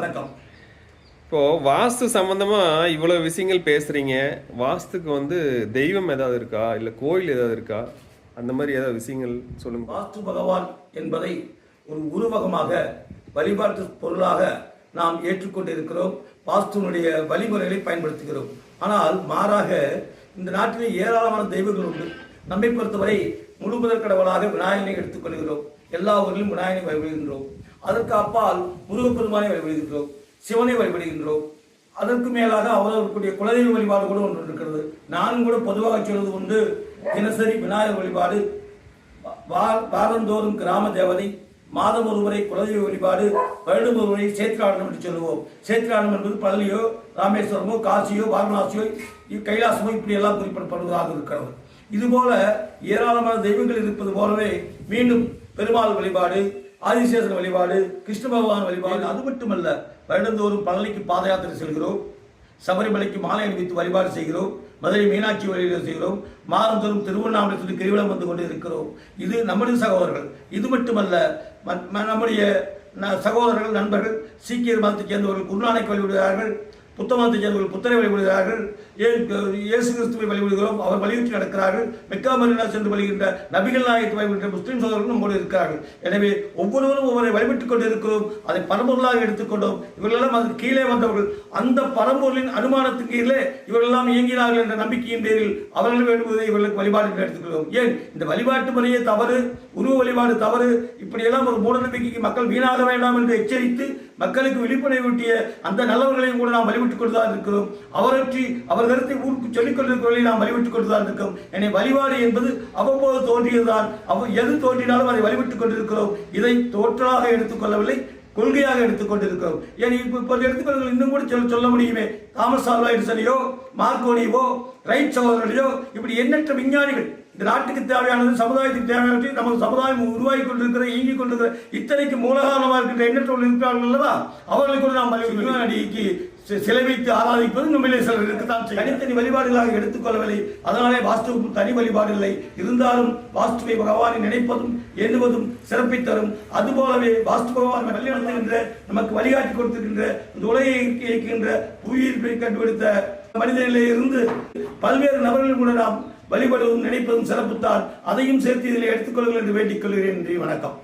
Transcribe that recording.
வணக்கம். இப்போ வாஸ்து சம்பந்தமா இவ்வளவு விஷயங்கள் பேசுறீங்க. வாஸ்துக்கு வந்து தெய்வம் ஏதாவது இருக்கா? இல்ல கோயில் ஏதாவது இருக்கா? அந்த மாதிரி ஏதாவது விஷயங்கள் சொல்லுங்க. வாஸ்து பகவான் என்பதை ஒரு உருவகமாக வழிபாட்டு பொருளாக நாம் ஏற்றுக்கொண்டிருக்கிறோம். வாஸ்துனுடைய வழிமுறைகளை பயன்படுத்துகிறோம். ஆனால் மாறாக இந்த நாட்டிலே ஏராளமான தெய்வங்கள் உண்டு. நம்மை பொறுத்தவரை முழு முதற் கடவுளாக விநாயகனை எடுத்துக்கொள்கிறோம். எல்லா ஊரிலும் விநாயகனை வழிபடுகின்றோம். அதற்கு அப்பால் முருகப்பெருமானை வழிபடுகின்றோம் சிவனை வழிபடுகின்றோம். அதற்கு மேலாக அவர்களுடைய குலதெய்வ வழிபாடு கூட ஒன்று இருக்கிறது. நானும் கூட பொதுவாக சொல்வது உண்டு தினசரி விநாயகர் வழிபாடு வா- வாரந்தோறும் கிராம தேவதை மாதம் ஒருவரை குலதெய்வ வழிபாடு வருடம் ஒருவரை சேத்ராடனம் என்று சொல்லுவோம். சேத்ராடனம் என்பது பழனியோ ராமேஸ்வரமோ காசியோ வாரணாசியோ கைலாசமோ இப்படி எல்லாம் குறிப்பிடப்படுவதாக இருக்கிறது. இதுபோல ஏராளமான தெய்வங்கள் இருப்பது போலவே மீண்டும் பெருமாள் வழிபாடு ஆதிசேஷன் வழிபாடு கிருஷ்ண பகவான் வழிபாடு அது மட்டுமல்ல வருடந்தோறும் பழனிக்கு பாத யாத்திரை செல்கிறோம். சபரிமலைக்கு மாலை அணிவித்து வழிபாடு செய்கிறோம். மதுரை மீனாட்சி வழிபாடு செய்கிறோம். மாதந்தோறும் திருவண்ணாமலை கிரிவலம் வந்து கொண்டு இருக்கிறோம். இது நம்முடைய சகோதரர்கள். இது மட்டுமல்ல நம்முடைய சகோதரர்கள் நண்பர்கள் சீக்கியர் மதத்தைச் சேர்ந்தவர்கள் குருநானக் வழிபடுகிறார்கள் புத்த மதத்தைச் சேர்ந்தவர்கள் புத்தரை வழிபடுகிறார்கள். ஏன் இயேசு கிறிஸ்துவை வழிபடுகிறோம்? அவர் வலியுறுத்தி நடக்கிறார்கள். மெக்கா மரினா சென்று வழிகின்ற நபிகள் நாயகத்தை வழிபடுகின்ற முஸ்லீம் சகோதரர்கள் நம்மோடு இருக்கிறார்கள். எனவே ஒவ்வொருவரும் ஒவ்வொரு வழிபட்டுக் கொண்டு இருக்கிறோம் அதை பரம்பொருளாக எடுத்துக்கொண்டோம் இவர்களெல்லாம் அதற்கு கீழே வந்தவர்கள். அந்த பரம்பொருளின் அனுமானத்தின் கீழே இவர்களெல்லாம் இயங்கினார்கள் என்ற நம்பிக்கையின் பேரில் அவர்கள் வேண்டுவதை இவர்களுக்கு வழிபாடு என்று எடுத்துக்கொள்வோம். ஏன்? இந்த வழிபாட்டு முறையே தவறு உருவ வழிபாடு தவறு. இப்படியெல்லாம் ஒரு மூட நம்பிக்கைக்கு மக்கள் வீணாக வேண்டாம் என்று எச்சரித்து மக்களுக்கு விழிப்புணர்வூட்டிய அந்த நல்லவர்களையும் கூட நாம் வழிவிட்டுக் கொண்டுதான் இருக்கிறோம். அவரற்றி அவர் கருத்தை ஊருக்கு சொல்லிக் கொண்டிருக்கிறவர்களை நாம் வழிவிட்டுக் கொண்டுதான் இருக்கிறோம் எனவே வழிபாடு என்பது அவ்வப்போது தோன்றியதுதான். அவ் எது தோன்றினாலும் அதை வழிவிட்டுக் கொண்டிருக்கிறோம். இதை தோற்றலாக எடுத்துக்கொள்ளவில்லை கொள்கையாக எடுத்துக்கொண்டிருக்கிறோம் ஏன் இப்போ இப்போ எடுத்துக்கொள்கள் இன்னும் கூட சொல்ல சொல்ல முடியுமே? தாமஸ் ஆல்வா எடிசனையோ மார்க்கோனியோ ரைட் சகோதரனையோ இப்படி எண்ணற்ற விஞ்ஞானிகள் இந்த நாட்டுக்கு தேவையானது சமுதாயத்துக்கு தேவையானது நமது சமுதாயம் உருவாகி கொண்டிருக்கிற இயங்கிக் கொண்டிருக்கிற இத்தனைக்கு மூலகாரணமாக இருக்கின்ற எண்ணற்றவர்கள் இருக்கிறார்கள் அல்லவா? அவர்களை கூட நாம் விஞ்ஞானிக்கு சிலை வைத்து ஆராதிப்பது நம்மிலே சிலர் இருக்கத்தான் செய்யும். தனித்தனி வழிபாடுகளாக எடுத்துக்கொள்ளவில்லை. அதனாலே வாஸ்துவுக்கும் தனி வழிபாடு இல்லை. இருந்தாலும் வாஸ்துவை பகவானை நினைப்பதும் எண்ணுவதும் சிறப்பை தரும். அதுபோலவே வாஸ்து பகவான் வழிநடத்துகின்ற நமக்கு வழிகாட்டி கொடுத்திருக்கின்ற இந்த உலகை இயக்குகின்ற புவியீர்ப்பை கண்டுபிடித்த மனிதனிலே இருந்து பல்வேறு நபர்கள் கூட நாம் வழிபடுவதும் நினைப்பதும் சிறப்புத்தான். அதையும் சேர்த்து இதில் எடுத்துக்கொள்ளுங்கள் என்று வேண்டிக் கொள்கிறேன். நன்றி வணக்கம்.